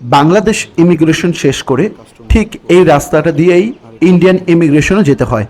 Bangladesh immigration শেষ করে ঠিক এই রাস্তাটা দিয়েই ইন্ডিয়ান ইমিগ্রেশনে যেতে হয়।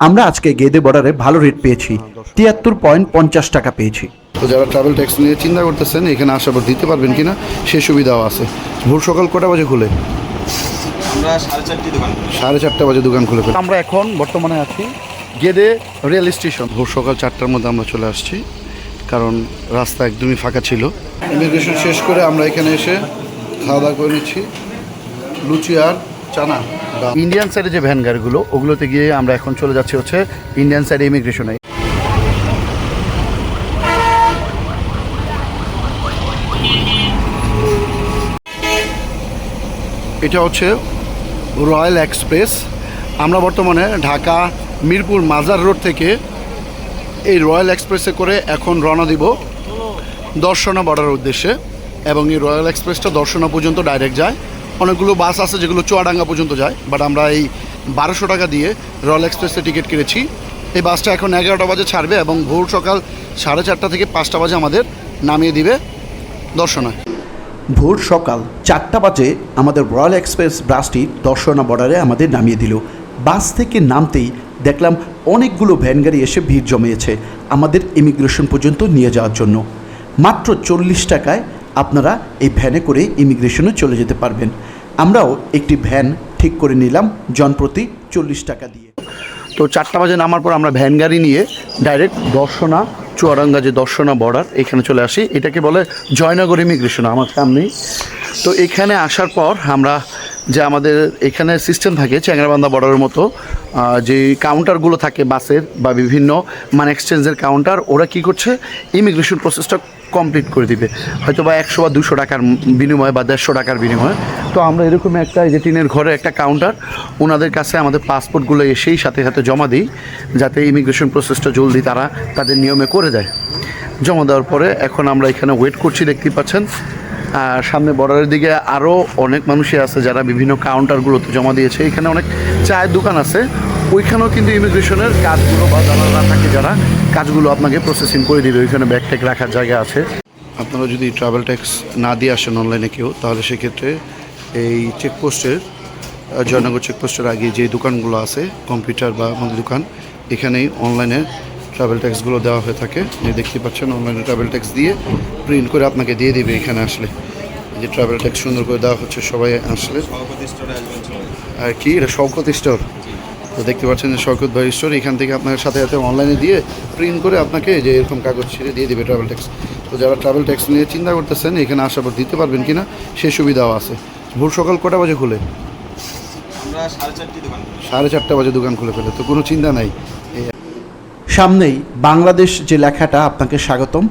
আমরা আজকে গেদে বর্ডারে ভালো রেট পেয়েছি। তিয়াত্তর পয়েন্ট পঞ্চাশ টাকা পেয়েছি। তো যারা ট্রাভেল ট্যাক্স নিয়ে চিন্তা করতেছেন এখানে আসার পর দিতে পারবেন কিনা সে সুবিধাও আছে। ভোর সকাল কটা বাজে খুলে? আমরা সাড়ে দোকান সাড়ে চারটা বাজে দোকান খুলে ফেলে আমরা এখন বর্তমানে আছি গেদে রেল স্টেশন। ভোর সকাল চারটার মধ্যে আমরা চলে আসছি কারণ রাস্তা একদমই ফাঁকা ছিল। ইমিগ্রেশন শেষ করে আমরা এখানে এসে খাওয়া দাওয়া করে নিচ্ছি। লুচি আর চানা। ইন্ডিয়ান সাইডে যে ভ্যান গাড়িগুলো ওগুলোতে গিয়ে আমরা এখন চলে যাচ্ছি হচ্ছে ইন্ডিয়ান সাইডে ইমিগ্রেশনে এটা হচ্ছে রয়্যাল এক্সপ্রেস আমরা বর্তমানে ঢাকা মিরপুর মাজার রোড থেকে এই রয়্যাল এক্সপ্রেসে করে এখন রওনা দিব। দর্শনা বর্ডারের উদ্দেশ্যে। এবং এই রয়্যাল এক্সপ্রেসটা দর্শনা পর্যন্ত ডাইরেক্ট যায়। অনেকগুলো বাস আছে যেগুলো চুয়াডাঙ্গা পর্যন্ত যায় বাট আমরা এই বারোশো টাকা দিয়ে রয়্যাল এক্সপ্রেসে টিকিট কিনেছি এই বাসটা এখন এগারোটা বাজে ছাড়বে এবং ভোর সকাল সাড়ে চারটা থেকে পাঁচটা বাজে আমাদের নামিয়ে দিবে দর্শনায়। ভোর সকাল চারটা বাজে আমাদের রয়্যাল এক্সপ্রেস বাসটি দর্শনা বর্ডারে আমাদের নামিয়ে দিল। বাস থেকে নামতেই দেখলাম অনেকগুলো ভ্যান গাড়ি এসে ভিড় জমিয়েছে আমাদের ইমিগ্রেশন পর্যন্ত নিয়ে যাওয়ার জন্য। মাত্র চল্লিশ টাকায় আপনারা এই ভ্যানে করে ইমিগ্রেশনে চলে যেতে পারবেন। আমরাও একটি ভ্যান ঠিক করে নিলাম, জনপ্রতি চল্লিশ টাকা দিয়ে। তো চারটা বাজে নামার পর আমরা ভ্যান গাড়ি নিয়ে ডাইরেক্ট দর্শনা, চুয়াডাঙ্গা যে দর্শনা বর্ডার এখানে চলে আসি। এটাকে বলে জয়নগর ইমিগ্রেশন, আমার সামনেই। তো এখানে আসার পর আমরা যে আমাদের এখানে সিস্টেম থাকে, চ্যাংরাবান্ধা বর্ডারের মতো যে কাউন্টারগুলো থাকে, বাসের বা বিভিন্ন মানে এক্সচেঞ্জের কাউন্টার ওরা কি করছে? ইমিগ্রেশন প্রসেসটা কমপ্লিট করে দিবে। হয়তো বা একশো বা দুশো টাকার বিনিময়ে বা দেড়শো টাকার বিনিময়ে। তো আমরা এরকম একটা যে টিনের ঘরে একটা কাউন্টার ওনাদের কাছে আমাদের পাসপোর্টগুলো এসেই সাথে সাথে জমা দিই, যাতে ইমিগ্রেশন প্রসেসটা জলদি তারা তাদের নিয়মে করে দেয়। জমা দেওয়ার পরে এখন আমরা এখানে ওয়েট করছি, দেখতেই পাচ্ছেন। আর সামনে বর্ডারের দিকে আরও অনেক মানুষই আছে যারা বিভিন্ন কাউন্টারগুলোতে জমা দিয়েছে। এখানে অনেক চায়ের দোকান আছে। ওইখানেও কিন্তু ইমিগ্রেশনের কাজগুলো বা দালালরা থাকে যারা কাজগুলো আপনাকে প্রসেসিং করে দিবে ওইখানে ব্যাগ ট্যাগ রাখার জায়গা আছে। আপনারা যদি ট্রাভেল ট্যাক্স না দিয়ে আসেন অনলাইনে কেউ তাহলে সেক্ষেত্রে এই চেকপোস্টের জয়নগর চেকপোস্টের আগে যে দোকানগুলো আছে কম্পিউটার বা আমাদের দোকান এখানেই অনলাইনে ট্রাভেল ট্যাক্সগুলো দেওয়া হয়ে থাকে। দেখতে পাচ্ছেন অনলাইনে ট্রাভেল ট্যাক্স দিয়ে প্রিন্ট করে আপনাকে দিয়ে দেবে এখানে আসলে। এই যে ট্রাভেল ট্যাক্স সুন্দর করে দেওয়া হচ্ছে সবাই আসলে। আর কি? এটা শওকত স্টোর তো দেখতে পাচ্ছেন যে শওকত ভাই স্টোর এখান থেকে আপনার সাথে সাথে অনলাইনে দিয়ে প্রিন্ট করে আপনাকে যে এরকম কাগজ ছেড়ে দিয়ে দেবে ট্রাভেল ট্যাক্স তো যারা ট্রাভেল ট্যাক্স নিয়ে চিন্তা করতেছেন এখানে আসার পর দিতে পারবেন কিনা সে সুবিধাও আছে। ভোর সকাল কটা বাজে খুলে? আমরা সাড়ে চারটি দোকান সাড়ে চারটা বাজে দোকান খুলে ফেলে তো কোনো চিন্তা নাই। সামনেই বাংলাদেশ যে লেখাটা আপনাকে স্বাগতম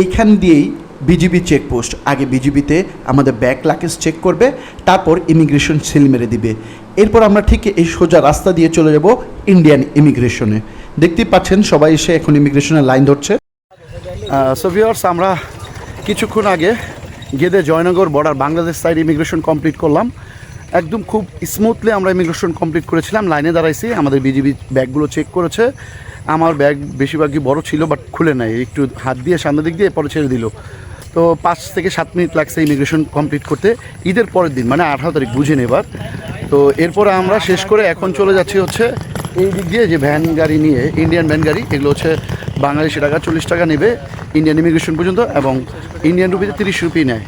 এইখান দিয়েই বিজিবি চেকপোস্ট আগে বিজিবিতে আমাদের ব্যাক লাকেজ চেক করবে তারপর ইমিগ্রেশন সিল মেরে দিবে। এরপর আমরা ঠিক এই সোজা রাস্তা দিয়ে চলে যাব ইন্ডিয়ান ইমিগ্রেশনে দেখতেই পাচ্ছেন, সবাই এসে এখন ইমিগ্রেশনের লাইন ধরছে। সো আমরা কিছুক্ষণ আগে Gede Jaynagar border Bangladesh side immigration complete করলাম। একদম খুব স্মুথলি আমরা ইমিগ্রেশন কমপ্লিট করেছিলাম। লাইনে দাঁড়াইছি, আমাদের বিজিবি ব্যাগগুলো চেক করেছে। আমার ব্যাগ বেশিরভাগই বড় ছিল বাট খুলে নাই। একটু হাত দিয়ে সামনের দিক দিয়ে পরে ছেড়ে দিল। তো পাঁচ থেকে সাত মিনিট লাগছে ইমিগ্রেশন কমপ্লিট করতে। ঈদের পরের দিন মানে আঠারো তারিখ, বুঝেন এবার। তো এরপরে আমরা শেষ করে এখন চলে যাচ্ছি হচ্ছে এই দিক দিয়ে যে ভ্যান গাড়ি নিয়ে ইন্ডিয়ান ভ্যান গাড়ি, এগুলো হচ্ছে বাংলাদেশি টাকা চল্লিশ টাকা নেবে ইন্ডিয়ান ইমিগ্রেশন পর্যন্ত এবং ইন্ডিয়ান রুপিতে তিরিশ রুপি নেয়।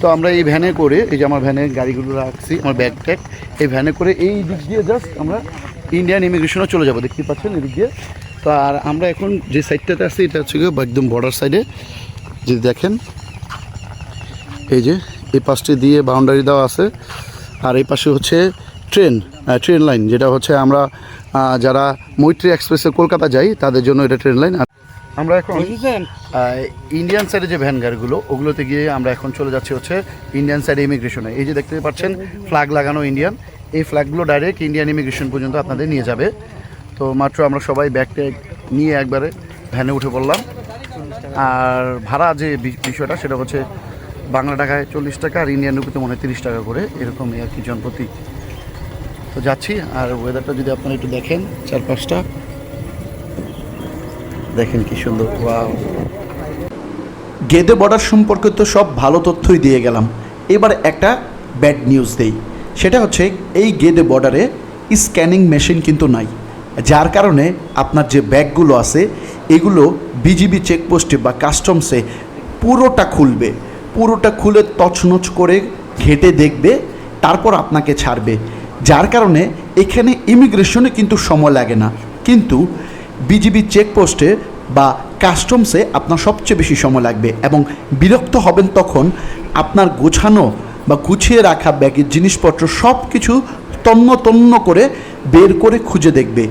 তো আমরা এই ভ্যানে করে, এই যে আমার ভ্যানে গাড়িগুলো রাখছি, আমার ব্যাগ ট্যাগ, এই ভ্যানে করে এই দিক দিয়ে জাস্ট আমরা ইন্ডিয়ান ইমিগ্রেশনে চলে যাব। দেখতে পাচ্ছেন এদিক দিয়ে। তো আর আমরা এখন যে সাইডটাতে আছি, এটা হচ্ছে গিয়ে একদম বর্ডার সাইডে যদি দেখেন, এই যে এই পাশটি দিয়ে বাউন্ডারি দেওয়া আছে। আর এই পাশে হচ্ছে ট্রেন ট্রেন লাইন যেটা হচ্ছে আমরা যারা মৈত্রী এক্সপ্রেসে কলকাতা যাই তাদের জন্য এটা ট্রেন লাইন। আমরা এখন ইন্ডিয়ান সাইডে যে ভ্যান গাড়িগুলো ওগুলোতে গিয়ে আমরা এখন চলে যাচ্ছি হচ্ছে ইন্ডিয়ান সাইডে ইমিগ্রেশনে। এই যে দেখতে পাচ্ছেন ফ্ল্যাগ লাগানো ইন্ডিয়ান। এই ফ্ল্যাগগুলো ডাইরেক্ট ইন্ডিয়ান ইমিগ্রেশন পর্যন্ত আপনাদের নিয়ে যাবে। তো মাত্র আমরা সবাই ব্যাগ ট্যাগ নিয়ে একবারে ভ্যানে উঠে পড়লাম। আর ভাড়া যে বিষয়টা সেটা হচ্ছে বাংলা টাকায় চল্লিশ টাকা আর ইন্ডিয়ান রুপিতে মনে হয় তিরিশ টাকা করে এরকমই আর কি জনপ্রতি। তো যাচ্ছি, আর ওয়েদারটা যদি আপনারা একটু দেখেন, চারপাশটা। দেখেন কি সুন্দর ওয়াও গেদে বর্ডার সম্পর্কে তো সব ভালো তথ্যই দিয়ে গেলাম। এবার একটা ব্যাড নিউজ দেই। সেটা হচ্ছে, এই গেদে বর্ডারে স্ক্যানিং মেশিন কিন্তু নাই। যার কারণে আপনার যে ব্যাগগুলো আছে, এগুলো বিজিবি চেকপোস্টে বা কাস্টমসে পুরোটা খুলবে। পুরোটা খুলে তছনছ করে ঘেটে দেখবে, তারপর আপনাকে ছাড়বে। যার কারণে এখানে ইমিগ্রেশনে কিন্তু সময় লাগে না। কিন্তু বিজিবি চেকপোস্টে বা কাস্টমসে আপনার সবচেয়ে বেশি সময় লাগবে এবং বিরক্ত হবেন তখন আপনার গোছানো বা গুছিয়ে রাখা ব্যাগের জিনিসপত্র সব কিছু তন্ন তন্ন করে বের করে খুঁজে দেখবে।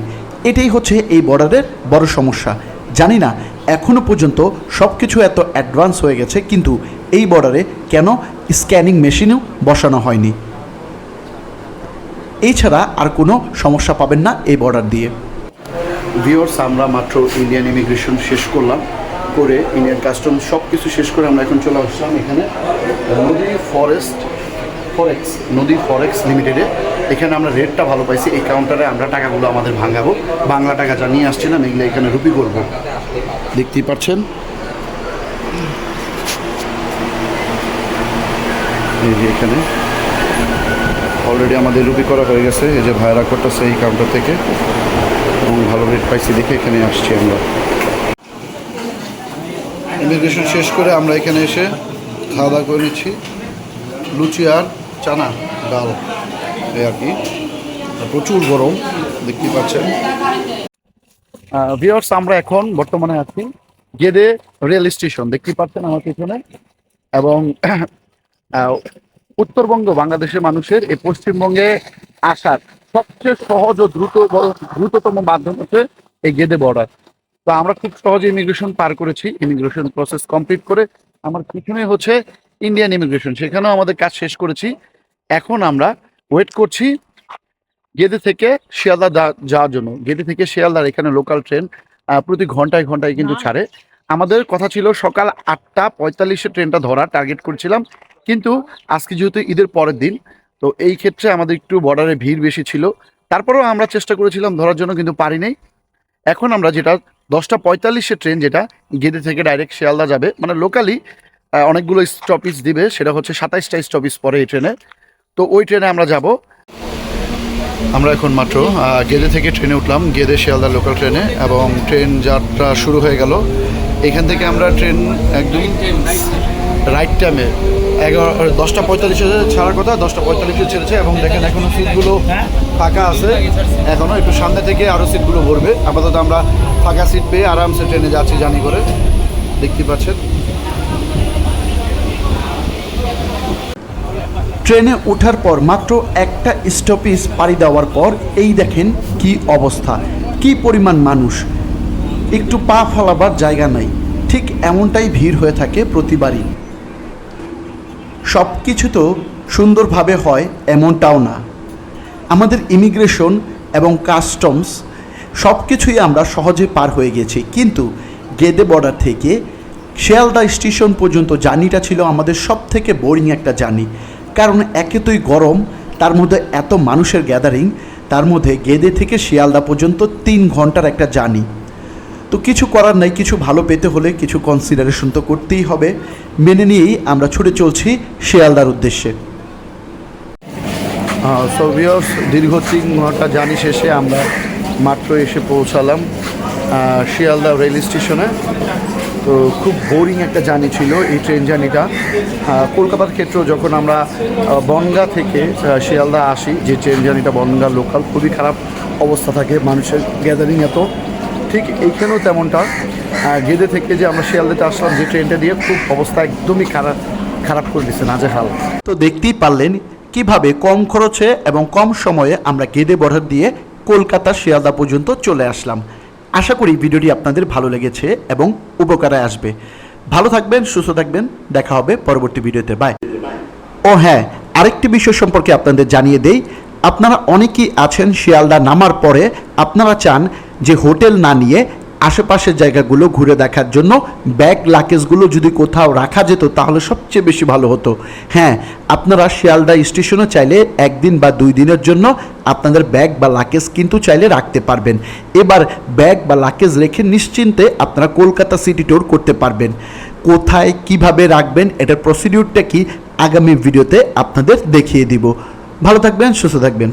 এটাই হচ্ছে এই বর্ডারের বড় সমস্যা। জানি না এখনও পর্যন্ত সব কিছু এত অ্যাডভান্স হয়ে গেছে, কিন্তু এই বর্ডারে কেন স্ক্যানিং মেশিনও বসানো হয়নি? এছাড়া আর কোনো সমস্যা পাবেন না এই বর্ডার দিয়ে। ভিওর্স আমরা মাত্র ইন্ডিয়ান ইমিগ্রেশন শেষ করলাম করে ইন্ডিয়ান কাস্টম সব কিছু শেষ করে আমরা এখন চলে আসলাম এখানে নদী ফরেস্ট ফরেক্স নদী ফরেক্স লিমিটেডে এখানে আমরা রেটটা ভালো পাইছি এই কাউন্টারে আমরা টাকাগুলো আমাদের ভাঙাবো। বাংলা টাকা যা নিয়ে আসছিলাম এগুলো এখানে রুপি করব। দেখতেই পাচ্ছেন এখানে। অলরেডি আমাদের রুপি করা হয়ে গেছে, এই যে ভাইরা করতেছে এই কাউন্টার থেকে। এবং ভালো রেট পাইছি দেখে এখানে আসছি আমরা। ইমিগ্রেশন শেষ করে আমরা এখানে এসে খাওয়া দাওয়া করে নিচ্ছি। লুচি আর চানা, ডাল, এই আর কি। প্রচুর গরম, দেখতেই পাচ্ছেন। ভিওর্স আমরা এখন বর্তমানে আছি গেদে রেল স্টেশন, দেখতেই পাচ্ছেন আমার পিছনে। এবং উত্তরবঙ্গ বাংলাদেশের মানুষের এই পশ্চিমবঙ্গে আসার সবচেয়ে সহজ ও দ্রুত দ্রুততম মাধ্যম হচ্ছে এই গেদে বর্ডার তো আমরা খুব সহজে ইমিগ্রেশন পার করেছি ইমিগ্রেশন প্রসেস কমপ্লিট করে আমার পিছনে হচ্ছে ইন্ডিয়ান ইমিগ্রেশন সেখানেও আমাদের কাজ শেষ করেছি। এখন আমরা ওয়েট করছি গেদে থেকে শিয়ালদা যাওয়ার জন্য। গেদে থেকে শিয়ালদার এখানে লোকাল ট্রেন প্রতি ঘন্টায় ঘন্টায় কিন্তু ছাড়ে। আমাদের কথা ছিল সকাল আটটা পঁয়তাল্লিশে ট্রেনটা ধরা টার্গেট করেছিলাম। কিন্তু আজকে যেহেতু ঈদের পরের দিন, তো এই ক্ষেত্রে আমাদের একটু বর্ডারে ভিড় বেশি ছিল। তারপরেও আমরা চেষ্টা করেছিলাম ধরার জন্য কিন্তু পারি নাই। এখন আমরা যেটা, দশটা পঁয়তাল্লিশে ট্রেন যেটা, গেদে থেকে ডাইরেক্ট শিয়ালদা যাবে। মানে লোকালি অনেকগুলো স্টপিস দিবে, সেটা হচ্ছে সাতাইশটা স্টপিস পরে এই ট্রেনে। তো ওই ট্রেনে আমরা যাব। আমরা এখন মাত্র গেদে থেকে ট্রেনে উঠলাম, গেদে শিয়ালদা লোকাল ট্রেনে, এবং ট্রেন যাত্রা শুরু হয়ে গেল। এখান থেকে আমরা ট্রেন একদম রাইট টাইমে এগারো দশটা পঁয়তাল্লিশে ছাড়ার কথা, দশটা পঁয়তাল্লিশে ছেড়েছে এবং দেখেন এখনও সিটগুলো ফাঁকা আছে। এখনও একটু সামনে থেকে আরও সিটগুলো ভরবে। আপাতত আমরা ফাঁকা সিট পেয়ে আরামসে ট্রেনে যাচ্ছি জানি করে। দেখতে পাচ্ছেন। ট্রেনে ওঠার পর মাত্র একটা স্টপেজ পাড়ি দেওয়ার পর এই দেখেন কি অবস্থা, কি পরিমাণ মানুষ। একটু পা ফলাবার জায়গা নাই, ঠিক এমনটাই ভিড় হয়ে থাকে প্রতিবারই। সব কিছু তো সুন্দরভাবে হয় এমনটাও না। আমাদের ইমিগ্রেশন এবং কাস্টমস সব কিছুই আমরা সহজে পার হয়ে গেছি। কিন্তু গেদে বর্ডার থেকে শিয়ালদা স্টেশন পর্যন্ত জার্নিটা ছিল আমাদের সব থেকে বোরিং একটা জার্নি। কারণ একে তোই গরম, তার মধ্যে এত মানুষের গ্যাদারিং তার মধ্যে গেদে থেকে শিয়ালদা পর্যন্ত তিন ঘণ্টার একটা জার্নি। তো কিছু করার নাই, কিছু ভালো পেতে হলে কিছু কনসিডারেশন তো করতেই হবে। মেনে নিয়েই আমরা ছুটে চলছি শিয়ালদার উদ্দেশ্যে। সো ভিওর্স দীর্ঘ তিন ঘণ্টা জানি শেষে আমরা মাত্র এসে পৌঁছালাম শিয়ালদা রেল স্টেশনে তো খুব বোরিং একটা জার্নি ছিল এই ট্রেন জার্নিটা কলকাতার ক্ষেত্রেও যখন আমরা বনগা থেকে শিয়ালদা আসি, যে ট্রেন জার্নিটা বনগা লোকাল খুবই খারাপ অবস্থা থাকে, মানুষের গ্যাদারিং এত। ঠিক এইখানেও তেমনটা। গেদে থেকে যে আমরা শিয়ালদাতে আসলাম, যে ট্রেনটা দিয়ে খুব অবস্থা একদমই খারাপ খারাপ করে দিচ্ছে নাজেহাল। তো দেখতেই পারলেন কীভাবে কম খরচে এবং কম সময়ে আমরা গেদে বর্ডার দিয়ে কলকাতা শিয়ালদা পর্যন্ত চলে আসলাম। আশা করি ভিডিওটি আপনাদের ভালো লেগেছে এবং উপকারে আসবে। ভালো থাকবেন, সুস্থ থাকবেন, দেখা হবে পরবর্তী ভিডিওতে। বাই ও হ্যাঁ আরেকটি বিষয় সম্পর্কে আপনাদের জানিয়ে দেই। আপনারা অনেকেই আছেন শিয়ালদা নামার পরে। আপনারা চান যে হোটেল না নিয়ে আশেপাশের জায়গাগুলো ঘুরে দেখার জন্য ব্যাগ লাকেজগুলো যদি কোথাও রাখা যেত, তাহলে সবচেয়ে বেশি ভালো হতো। হ্যাঁ আপনারা শিয়ালদা স্টেশনে চাইলে একদিন বা দুই দিনের জন্য আপনাদের ব্যাগ বা লাকেজ কিন্তু চাইলে রাখতে পারবেন। এবার ব্যাগ বা লাকেজ রেখে নিশ্চিন্তে আপনারা কলকাতা সিটি ট্যুর করতে পারবেন। কোথায় কীভাবে রাখবেন, এটার প্রসিডিউরটা কি আগামী ভিডিওতে আপনাদের দেখিয়ে দিব। ভালো থাকবেন, সুস্থ থাকবেন।